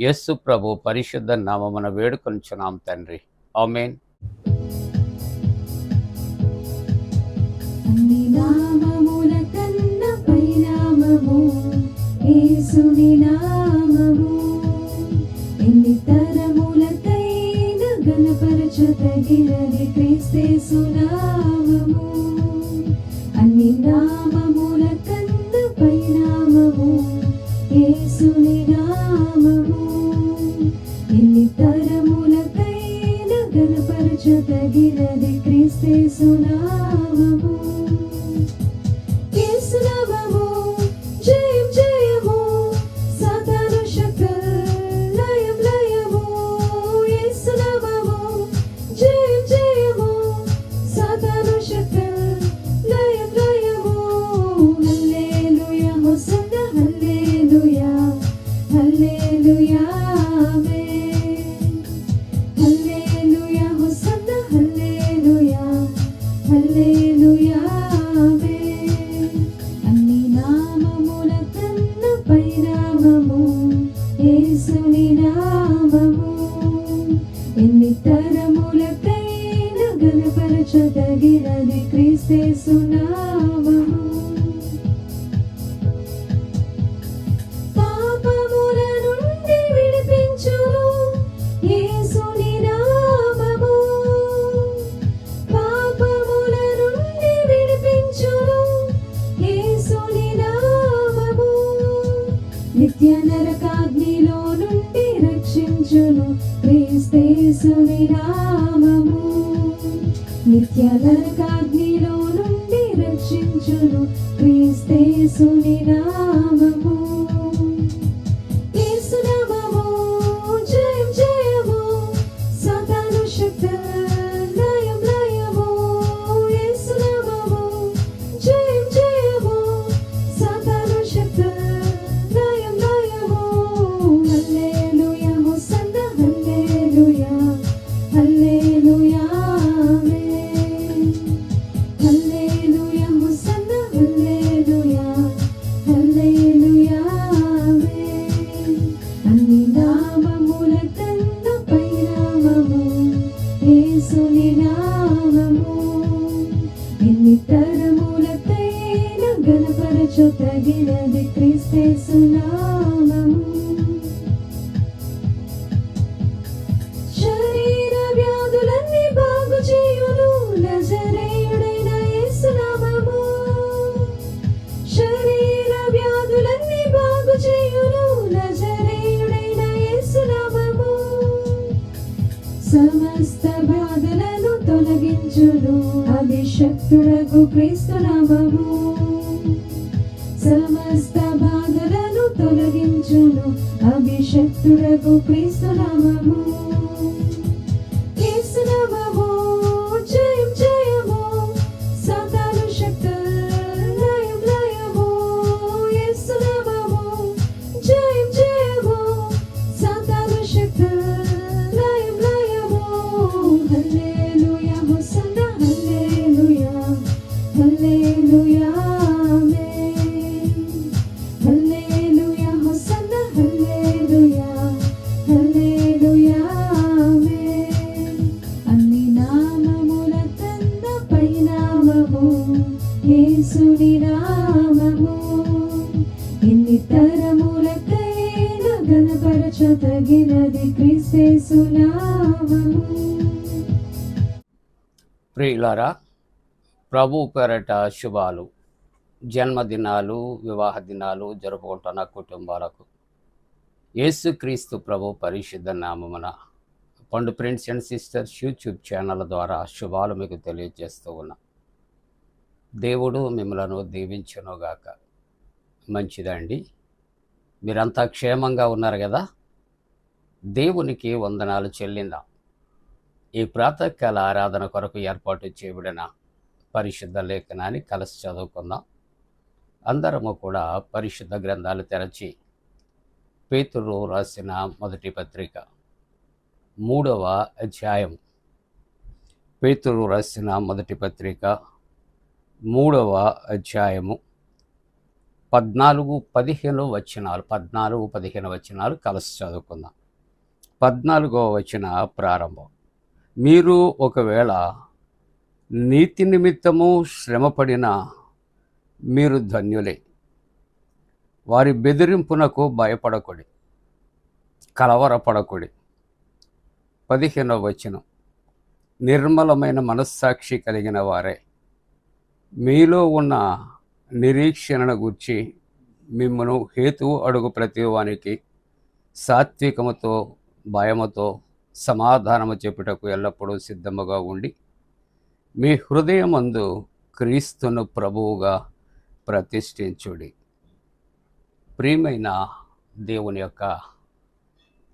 యస్సు ప్రభు పరిశుద్ధ నామమున వేడుకొంచున్నాం తండ్రి. ఆమెన్. అన్ని నామముల క్రీస్తేసు యేసుని నామము. ఎన్ని తరములకైన గణపరచు తగినది క్రీస్తేసు నామము. క్రీస్తునకు క్రీస్తు నామము. సమస్త బాధలను తొలగించును. అభిషక్తుడకు క్రీస్తు నామము. ప్రభు పేరట శుభాలు. జన్మదినాలు వివాహ దినాలు జరుపుకుంటున్న కుటుంబాలకు. యేసుక్రీస్తు ప్రభు పరిశుద్ధ నామమున పండు friends and sisters YouTube channel ద్వారా శుభాలు మీకు తెలియజేస్తూ ఉన్నా. దేవుడు మిమ్మలను దీవించనుగాక. మంచిదండి. మీరంతా క్షేమంగా ఉన్నారు కదా? దేవునికి వందనాలు చెల్లిందాం. ఈ ప్రాతకాల ఆరాధన కొరకు ఏర్పాటు చేయబడిన పరిశుద్ధ లేఖనాన్ని కలిసి చదువుకుందాం. అందరము కూడా పరిశుద్ధ గ్రంథాలు తెరచి పేతురు రాసిన మొదటి పత్రిక మూడవ అధ్యాయం పేతురు రాసిన మొదటి పత్రిక మూడవ అధ్యాయము పద్నాలుగు పదిహేను వచనాలు పద్నాలుగు పదిహేను వచనాలు కలిసి చదువుకుందాం. పద్నాలుగవ వచన ప్రారంభం. మీరు ఒకవేళ నీతి నిమిత్తము శ్రమపడిన మీరు ధన్యులే. వారి బెదిరింపునకు భయపడకుడి. కలవరపడకుడి. పదిహేనవ వచనం. నిర్మలమైన మనస్సాక్షి కలిగిన వారే. మీలో ఉన్న నిరీక్షణను గుర్చి మిమ్మను హేతువు అడుగు ప్రతివానికి సాత్వికముతో భయముతో సమాధానము చెప్పుటకు ఎల్లప్పుడూ సిద్ధముగా ఉండి మీ హృదయమందు క్రీస్తును ప్రభువుగా ప్రతిష్ఠించుడి. ప్రియమైన దేవుని యొక్క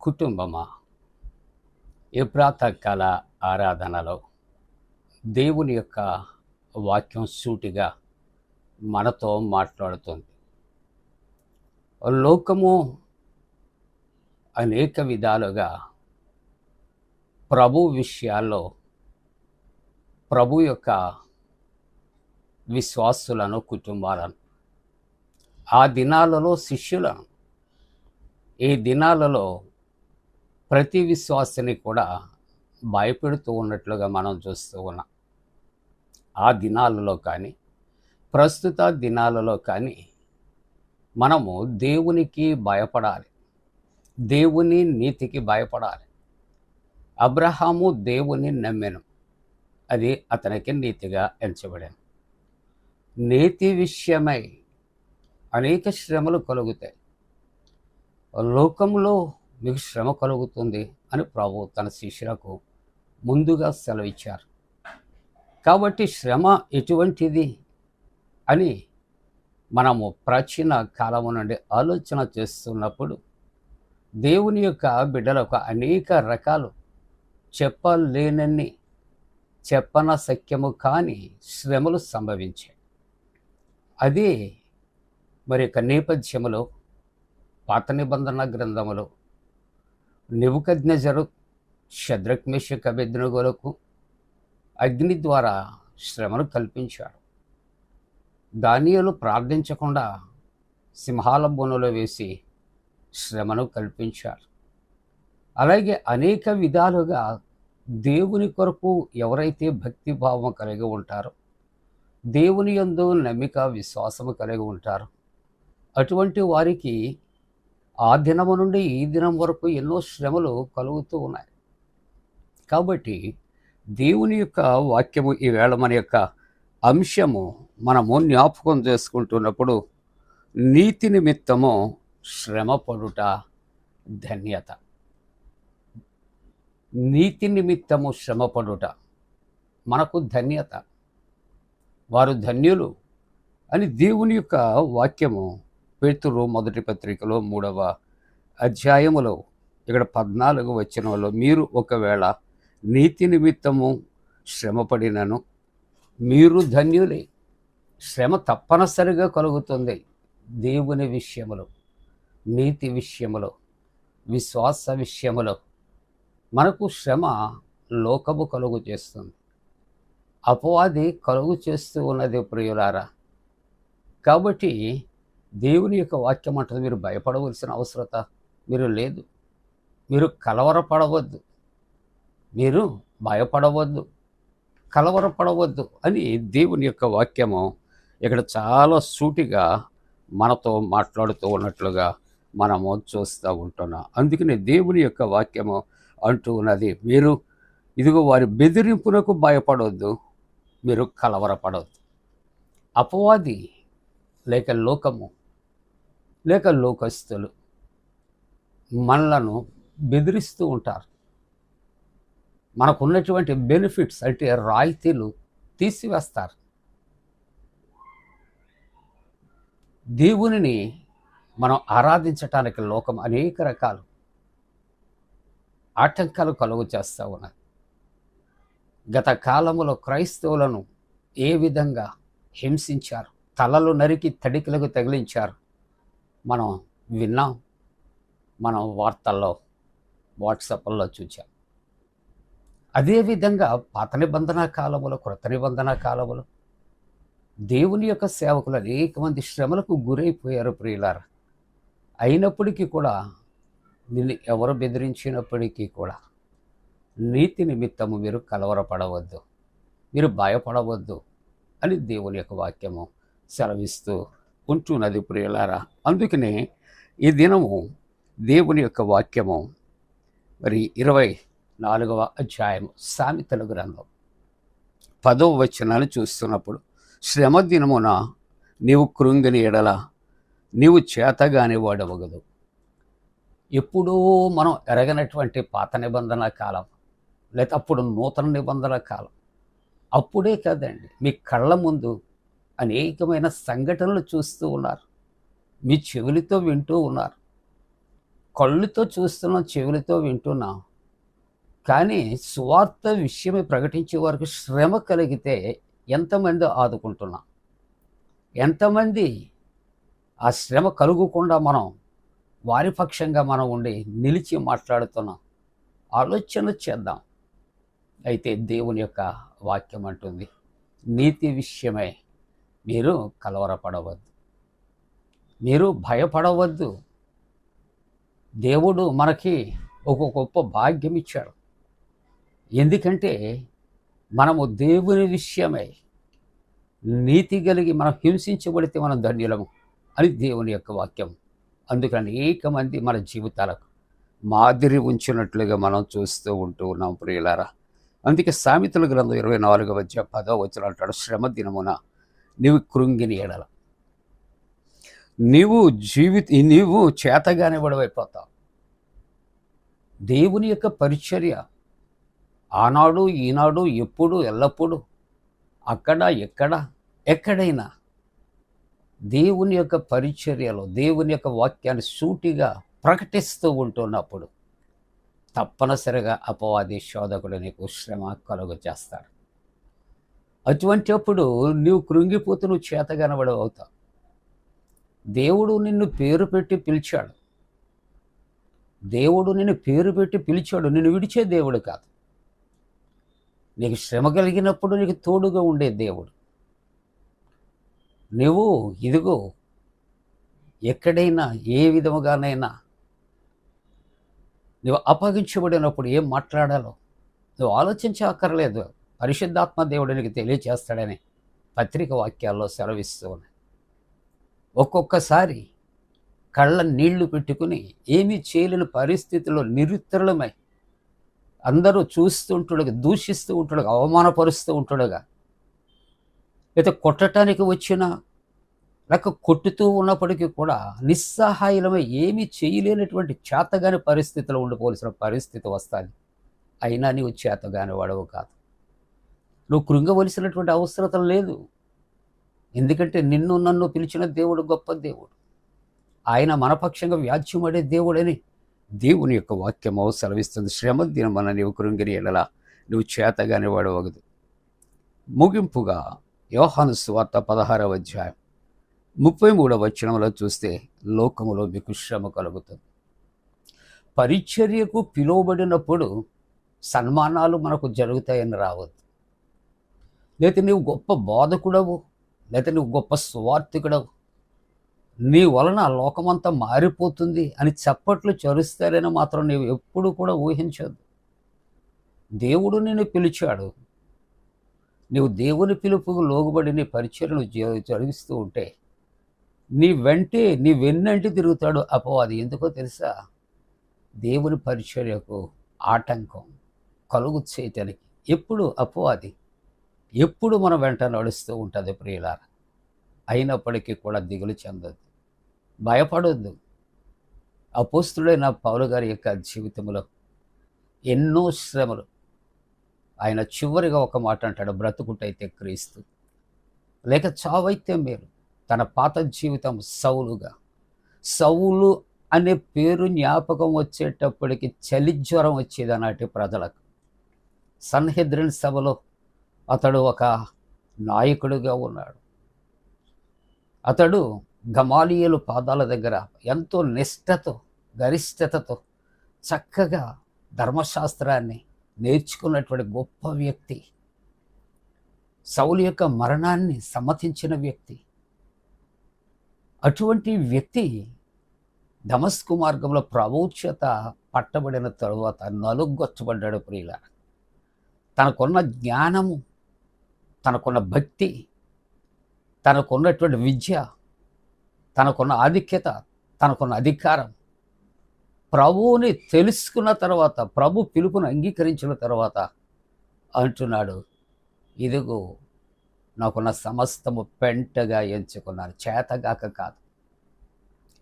కుటుంబమా ఈ ప్రాతకాల ఆరాధనలో దేవుని యొక్క వాక్యం సూటిగా మనతో మాట్లాడుతుంది. లోకము అనేక విధాలుగా ప్రభు విషయాల్లో ప్రభు యొక్క విశ్వాసులను కుటుంబాలను. ఆ దినాలలో శిష్యులను. ఈ దినాలలో ప్రతి విశ్వాసిని కూడా భయపెడుతూ ఉన్నట్లుగా మనం చూస్తూ ఉన్నాం. ఆ దినాలలో కానీ ప్రస్తుత దినాలలో కానీ మనము దేవునికి భయపడాలి. దేవుని నీతికి భయపడాలి. అబ్రహాము దేవుని నమ్మెను. అది అతనికి నీతిగా ఎంచబడింది. నీతి విషయమై అనేక శ్రమలు కలుగుతాయి. లోకంలో మీకు శ్రమ కలుగుతుంది అని ప్రభు తన శిష్యులకు ముందుగా సెలవిచ్చారు. కాబట్టి శ్రమ ఎటువంటిది అని మనము ప్రాచీన కాలము నుండి ఆలోచన చేస్తున్నప్పుడు దేవుని యొక్క బిడ్డలకు అనేక రకాలు చెప్పలేనన్ని చెప్పన సఖ్యము కాని శ్రమలు సంభవించాయి. అది మరి యొక్క నేపథ్యములో పాత నిబంధన గ్రంథములో నివుకజ్ఞజరు శద్రక్మేష కబెద్నగోలకు అగ్ని ద్వారా శ్రమను కల్పించాడు. దానియలు ప్రార్థించకుండా సింహాల బోనులో వేసి శ్రమను కల్పించారు. అలాగే అనేక విధాలుగా దేవుని కొరకు ఎవరైతే భక్తి భావం కలిగి ఉంటారో దేవుని యందు నమ్మిక విశ్వాసము కలిగి ఉంటారు. అటువంటి వారికి ఆ దినము నుండి ఈ దినం వరకు ఎన్నో శ్రమలు కలుగుతూ ఉన్నాయి. కాబట్టి దేవుని యొక్క వాక్యము ఈవేళ మన యొక్క అంశము మనము జ్ఞాపకం చేసుకుంటున్నప్పుడు నీతి నిమిత్తము శ్రమపడుట ధన్యత. నీతి నిమిత్తము శ్రమపడుట మనకు ధన్యత. వారు ధన్యులు అని దేవుని యొక్క వాక్యము పేతురు మొదటి పత్రికలో మూడవ అధ్యాయములో ఇక్కడ పద్నాలుగు వచనంలో మీరు ఒకవేళ నీతి నిమిత్తము శ్రమపడినను మీరు ధన్యులే. శ్రమ తప్పనిసరిగా కలుగుతుంది దేవుని విషయములో నీతి విషయములో విశ్వాస విషయములో. మనకు శ్రమ లోకము కలుగు చేస్తుంది. అపవాది కలుగు చేస్తూ ఉన్నది ప్రియులారా. కాబట్టి దేవుని యొక్క వాక్యం అంటుంది మీరు భయపడవలసిన అవసరత మీరు లేదు. మీరు కలవరపడవద్దు. మీరు భయపడవద్దు. కలవరపడవద్దు అని దేవుని యొక్క వాక్యము ఇక్కడ చాలా సూటిగా మనతో మాట్లాడుతూ ఉన్నట్లుగా మనము చూస్తూ ఉంటున్నాం. అందుకనే దేవుని యొక్క వాక్యము అంటూ ఉన్నది. మీరు ఇదిగో వారి బెదిరింపునకు భయపడవద్దు మీరు కలవరపడవద్దు అపవాది లేక లోకము లేక లోకస్తులు మనలను బెదిరిస్తూ ఉంటారు. మనకున్నటువంటి బెనిఫిట్స్ అంటే రాయితీలు తీసివేస్తారు. దేవునిని మనం ఆరాధించటానికి లోకం అనేక రకాలు ఆటంకాలు కలుగు చేస్తూ ఉన్నాయి. గత కాలంలో క్రైస్తవులను ఏ విధంగా హింసించారు? తలలు నరికి తడికలకు తగిలించారు? మనం విన్నాం మనం వార్తల్లో వాట్సాప్ల్లో చూచాం. అదేవిధంగా పాత నిబంధన కాలములు కృత నిబంధన కాలములు దేవుని యొక్క సేవకులు అనేక మంది శ్రమలకు గురైపోయారు ప్రియులారా. అయినప్పటికీ కూడా నిన్ను ఎవరు బెదిరించినప్పటికీ కూడా నీతి నిమిత్తము మీరు కలవరపడవద్దు. మీరు భయపడవద్దు అని దేవుని యొక్క వాక్యము సెలవిస్తూ ఉంటున్నది ప్రియులారా. అందుకనే ఈ దినము దేవుని యొక్క వాక్యము మరి ఇరవై నాలుగవ అధ్యాయము సామెతల గ్రంథం పదవ వచనాన్ని చూస్తున్నప్పుడు శ్రమ దినమున నీవు కృంగిని ఎడల నీవు చేతగానే వాడవగదు ఎప్పుడూ మనం ఎరగనటువంటి పాత నిబంధన కాలం లేకపోతే అప్పుడు నూతన నిబంధన కాలం. అప్పుడే కదండి. మీ కళ్ళ ముందు అనేకమైన సంఘటనలు చూస్తూ ఉన్నారు. మీ చెవులతో వింటూ ఉన్నారు. కళ్ళుతో చూస్తున్నాం చెవులతో వింటున్నాం. కానీ సువార్త విషయమే ప్రకటించే వారికి శ్రమ కలిగితే ఎంతమంది ఆదుకుంటున్నాం? ఎంతమంది ఆ శ్రమ కలుగకుండా మనం వారి పక్షంగా మనం ఉండి నిలిచి మాట్లాడుతున్నాం ఆలోచన చేద్దాం. అయితే దేవుని యొక్క వాక్యం అంటుంది నీతి విషయమై మీరు కలవరపడవద్దు. మీరు భయపడవద్దు. దేవుడు మనకి ఒక గొప్ప భాగ్యం ఇచ్చాడు. ఎందుకంటే మనము దేవుని విషయమై నీతి కలిగి మనం హింసించబడితే మనం ధన్యులము అని దేవుని యొక్క వాక్యం అందుకని అనేక మంది మన జీవితాలకు మాదిరి ఉంచినట్లుగా మనం చూస్తూ ఉంటూ ఉన్నాం ప్రియులారా. అందుకే సామెతల గ్రంథం ఇరవై నాలుగవ అధ్యాయ పదో వచ్చిన అంటాడు శ్రమ దినమున నీవు కృంగిని ఎడల. నీవు జీవిత నీవు చేతగానే వడవైపోతావు దేవుని యొక్క పరిచర్య ఆనాడు ఈనాడు ఎప్పుడు ఎల్లప్పుడూ అక్కడ ఎక్కడ ఎక్కడైనా దేవుని యొక్క పరిచర్యలో దేవుని యొక్క వాక్యాన్ని సూటిగా ప్రకటిస్తూ ఉంటున్నప్పుడు తప్పనిసరిగా అపవాది శోధకుడు నీకు శ్రమ కలుగ చేస్తాడు. అటువంటి అప్పుడు నువ్వు కృంగిపోతూ నువ్వు చేతగనబడి అవుతావు. దేవుడు నిన్ను పేరు పెట్టి పిలిచాడు. దేవుడు నిన్ను పేరు పెట్టి పిలిచాడు. నిన్ను విడిచే దేవుడు కాదు. నీకు శ్రమ కలిగినప్పుడు నీకు తోడుగా ఉండే దేవుడు. నువ్వు ఇదిగో ఎక్కడైనా ఏ విధముగానైనా నువ్వు అప్పగించబడినప్పుడు ఏం మాట్లాడాలో నువ్వు ఆలోచించే అక్కర్లేదు. పరిశుద్ధాత్మ దేవుడు నీకు తెలియచేస్తాడని పత్రిక వాక్యాల్లో సెలవిస్తూ ఉన్నాయి ఒక్కొక్కసారి కళ్ళ నీళ్ళు పెట్టుకుని ఏమీ చేయలేని పరిస్థితుల్లో నిరుత్తరులమై అందరూ చూస్తుంటుండగా దూషిస్తూ ఉంటాడుగా అవమానపరుస్తూ ఉంటాడుగా లేదా కొట్టడానికి వచ్చిన లేక కొట్టుతూ ఉన్నప్పటికీ కూడా నిస్సహాయులమై ఏమీ చేయలేనటువంటి చేతగాని పరిస్థితిలో ఉండిపోవలసిన పరిస్థితి వస్తుంది. అయినా నీవు చేతగాని వాడవు కాదు. నువ్వు కృంగవలసినటువంటి అవసరత లేదు. ఎందుకంటే నిన్ను నన్ను పిలిచిన దేవుడు గొప్ప దేవుడు. ఆయన మనపక్షంగా వ్యాజ్యమడే దేవుడని దేవుని యొక్క వాక్యం సెలవిస్తుంది. శ్రమ దినమన నీవు కృంగిరి ఎడలా నువ్వు చేతగాని వాడవగదు. ముగింపుగా యోహాను సువార్త పదహారవ అధ్యాయం. ముప్పై మూడవ వచనంలో చూస్తే లోకములో మీకు శ్రమ కలుగుతుంది. పరిచర్యకు పిలువబడినప్పుడు సన్మానాలు మనకు జరుగుతాయని రావద్దు. లేకపోతే నీవు గొప్ప బోధకుడవు లేకపోతే నువ్వు గొప్ప స్వార్థికుడవు. నీ వలన లోకమంతా మారిపోతుంది అని చప్పట్లు చరుస్తారని మాత్రం నీవు ఎప్పుడు కూడా ఊహించదు దేవుడు నిన్ను పిలిచాడు నీవు దేవుని పిలుపుకు లోగుబడి నీ పరిచయలు జరిగిస్తూ ఉంటే నీ వెంటే నీ వెన్నంటి తిరుగుతాడు. అపవాది ఎందుకో తెలుసా? దేవుని పరిచర్యకు ఆటంకం కలుగు చేయటానికి. ఎప్పుడు? అపవాది ఎప్పుడు మన వెంట నడుస్తూ ఉంటుంది ప్రియులార. అయినప్పటికీ కూడా దిగులు చెందొద్దు. భయపడొద్దు. అపోస్తుడైన పౌలు గారి యొక్క జీవితంలో ఎన్నో శ్రమలు ఆయన చివరిగా ఒక మాట అంటాడు బ్రతుకుటైతే క్రీస్తు. లేక చావైతే మీరు తన పాత జీవితం సౌలుగా. సౌలు అనే పేరు జ్ఞాపకం వచ్చేటప్పటికి చలి జ్వరం వచ్చేది అన్నటి ప్రజలకు. సన్హెద్రిన్ సభలో అతడు ఒక నాయకుడిగా ఉన్నాడు. అతడు గమాలియలు పాదాల దగ్గర ఎంతో నిష్ఠతో గరిష్టతతో చక్కగా ధర్మశాస్త్రాన్ని నేర్చుకున్నటువంటి గొప్ప వ్యక్తి సౌలు యొక్క మరణాన్ని సమ్మతించిన వ్యక్తి అటువంటి వ్యక్తి దమస్కు మార్గంలో ప్రవోచ్యత పట్టబడిన తరువాత నలుగొచ్చబడ్డాడు ప్రియుల. తనకున్న జ్ఞానము తనకున్న భక్తి తనకున్నటువంటి విద్య తనకున్న ఆధిక్యత తనకున్న అధికారం ప్రభువుని తెలుసుకున్న తర్వాత ప్రభు పిలుపును అంగీకరించిన తర్వాత అంటున్నాడు ఇదిగో నాకున్న సమస్తము పెంటగా ఎంచుకున్నాను చేతగాక కాదు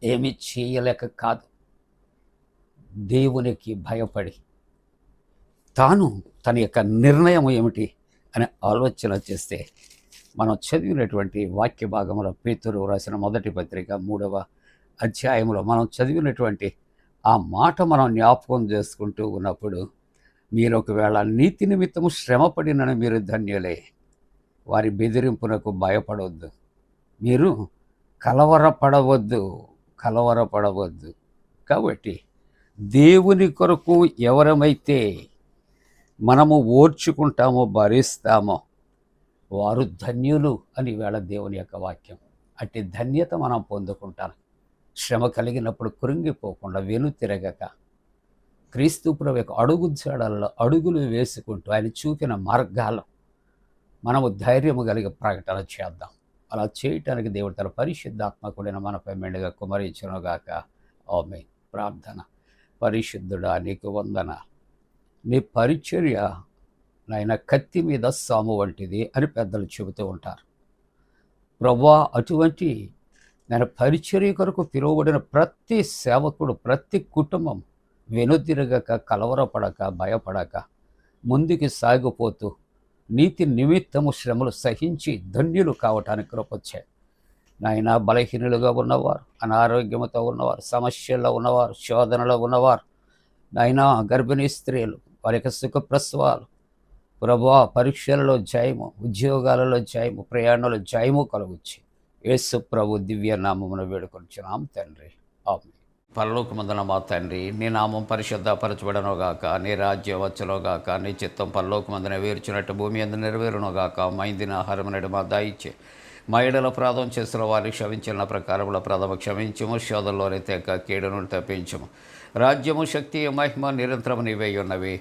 ఏమి చేయలేక కాదు. దేవునికి భయపడి తాను తన యొక్క నిర్ణయం ఏమిటి? అనే ఆలోచన చేస్తే మనం చదివినటువంటి వాక్య భాగంలో పేతురు రాసిన మొదటి పత్రిక మూడవ అధ్యాయంలో మనం చదివినటువంటి ఆ మాట మనం జ్ఞాపకం చేసుకుంటూ ఉన్నప్పుడు మీరు ఒకవేళ నీతి నిమిత్తము శ్రమపడినని మీరు ధన్యులే. వారి బెదిరింపునకు భయపడవద్దు మీరు కలవరపడవద్దు. కలవరపడవద్దు. కాబట్టి దేవుని కొరకు ఎవరమైతే మనము ఓర్చుకుంటామో భరిస్తామో వారు ధన్యులు అని వేళ దేవుని యొక్క వాక్యం. అట్టి ధన్యత మనం పొందుకుంటాను శ్రమ కలిగినప్పుడు కృంగిపోకుండా వెను తిరగక క్రీస్తు ప్రభు యొక్క అడుగు జాడల్లో అడుగులు వేసుకుంటూ ఆయన చూపిన మార్గాలు మనము ధైర్యము కలిగి ప్రకటన చేద్దాం. అలా చేయటానికి దేవుడు తన పరిశుద్ధాత్మకుడైన మనపై మెండుగా కుమరించనుగాక ఆమె ప్రార్థన. పరిశుద్ధుడా నీకు వందన. నీ పరిచర్య నాయన కత్తి మీద సాము వంటిది అని పెద్దలు చెబుతూ ఉంటారు. ప్రభా అటువంటి నేను పరిచర్య కొరకు పిలువబడిన ప్రతి సేవకుడు ప్రతి కుటుంబం వెనుదిరగక కలవరపడక భయపడక ముందుకు సాగిపోతూ నీతి నిమిత్తము శ్రమలు సహించి ధన్యులు కావటానికి కృపొచ్చాయి నాయన బలహీనులుగా ఉన్నవారు అనారోగ్యంతో ఉన్నవారు సమస్యల్లో ఉన్నవారు శోధనలో ఉన్నవారు నాయన గర్భిణీ స్త్రీలు వారి యొక్క సుఖ ప్రసవాలు ప్రభా పరీక్షలలో జయము ఉద్యోగాలలో జయము ప్రయాణంలో జయము కలుగుచ్చి. యేసు ప్రభు దివ్య నామమును వేడుకొచ్చున్నాం తండ్రి. ఆమె పరలోకమందున మా తండ్రి నీ నామం పరిశుద్ధపరచబడనుగాక నీ రాజ్యం వచ్చునుగాక నీ చిత్తం పరలోకమందున వేర్చినట్టు భూమి అందు నెరవేరునుగాక మైందిన ఆహారమునడు మా దాయిచ్చే. మా ఎడల ప్రాధం చేసిన వారిని క్షమించిన ప్రకారముల ప్రథమ క్షమించము శోధంలోనే తెక కీడును తప్పించము. రాజ్యము శక్తి మహిమ నిరంతరము నీవై ఉన్నవి.